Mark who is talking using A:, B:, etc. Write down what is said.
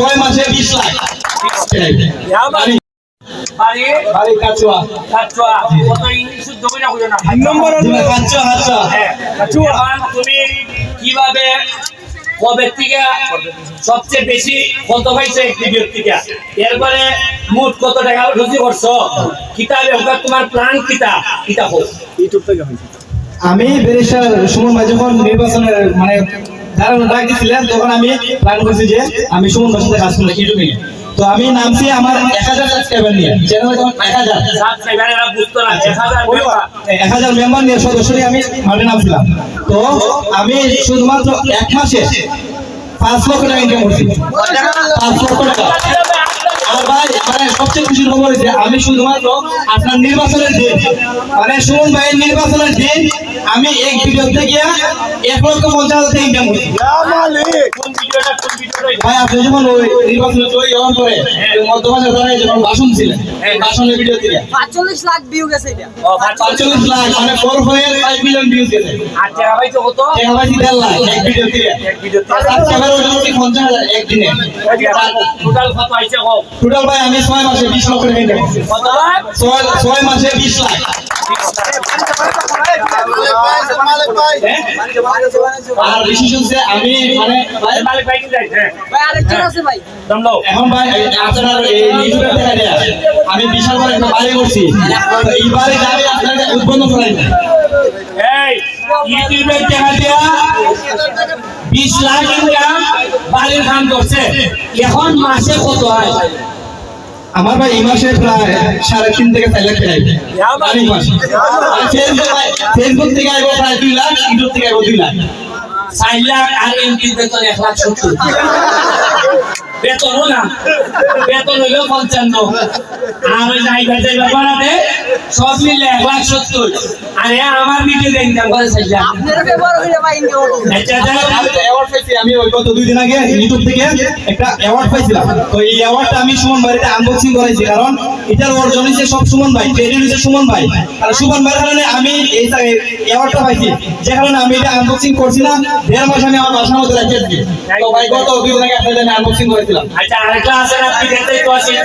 A: ছয় মাসে বিশ লাখ।
B: কীভাবে সবচেয়ে বেশি কত পাইছো একটি ব্যক্তিকে? এরপরে মোট কত টাকা রুজি করছ? কিতাবে হোক তোমার প্ল্যান কিতা কিতা হোক।
A: আমি ব্যারিস্টার সুমন ভাই যখন নির্বাচনের মানে দাঁড়ানো ডাক দিয়েছিলেন তখন আমি প্ল্যান করছি যে আমি সুমন দশ কাজ করব ইউটিউবে তো আমি নামছি আমার এক হাজার সাবস্ক্রাইবার নিয়ে। চ্যানেলে এক হাজার।
B: এক হাজার মেম্বার
A: নিয়ে সদস্য নিয়ে আমি মাঠে নামছিলাম। তো আমি শুধুমাত্র এক মাসে পাঁচ লক্ষ টাকা ইনকাম করছি। পাঁচ লক্ষ টাকা। মানে সবচেয়ে খুশির খবর হচ্ছে আমি শুধুমাত্র আপনার নির্বাচনের দিন মানে সুমন ভাইয়ের নির্বাচনের দিন আমি এক ভিডিওতে গিয়া এক লক্ষ পঞ্চাশ হাজার টাকা ইনকাম করছি। ভাই আপনি যখন ওই নির্বাচনে জয়ী হওয়ার পরে মধ্যবাজার দ্বারা যখন ভাষণ ছিলেন ভাষণের ভিডিও থেকে
C: পাঁচচল্লিশ লাখ ভিউ গেছে এটা।
B: পাঁচচল্লিশ
A: লাখ। মানে ফোর ফাইভ মিলিয়ন ভিউজ গেছে।
B: আর টাকা কত?
A: টাকা পাইছি দেড় লাখ এক ভিডিও থেকে
B: এক
A: হচ্ছে পঞ্চাশ হাজার একদিনে।
B: টোটাল কত আইছে
A: টোটাল ভাই আমি ছয় মাসে বিশ লক্ষ টাকা ইনকাম
B: কত
A: ছয় ছয় মাসে বিশ লাখ। হ্যাঁ? আর বিশেষ হচ্ছে আমি মানে ভাই,
B: মালিক ভাই। কি যায় হ্যাঁ
A: এখন ভাই আপনার ইউটিউবে দেখা যায় আমি বিশাল বড় একটা বাড়ি করছি। তো এই বাড়িটা আমি আপনাদের করাই না
B: এই দেখা দিয়া বিশ লাখ ইনকাম বাড়ির কাম করছে। এখন মাসে কত হয়?
A: আমার ভাই এই মাসে প্রায় সাড়ে তিন থেকে চার লাখ টাকা আইবে। মাসে। আর ফেসবুক থেকে আইব প্রায় দুই লাখ ইউটিউব থেকে আইব দুই লাখ।
B: চার লাখ আর এমপির বেতন এক লাখ সত্তর। বেতনও না। বেতন হইল পঞ্চান্ন। আর ওই জায়গা জায়গা বাড়াতে সব মিলে এক লাখ সত্তর। আরে আমার করে
C: ইনকাম করুন
B: আচ্ছা
A: আমি ওই গত দুই দিন আগে ইউটিউব থেকে একটা অ্যাওয়ার্ড পাইছিলাম। তো এই অ্যাওয়ার্ডটা আমি সুমন ভাইয়ের আনবক্সিং করেছি কারণ এটার অর্জন হচ্ছে সব সুমন ভাই ট্রেনিং হচ্ছে সুমন ভাই। আর সুমন ভাইয়ের কারণে আমি এই অ্যাওয়ার্ডটা পাইছি যে কারণে আমি এটা আনবক্সিং করছি না দেড় মাস আমি আমার বাসার মধ্যে রেখে দিই তো ভাই গত দুই দিন আগে আপনাদের আমি আনবক্সিং করেছিলাম।
B: আচ্ছা আরেকটা আছে আপনি দেখতেই তো আছেন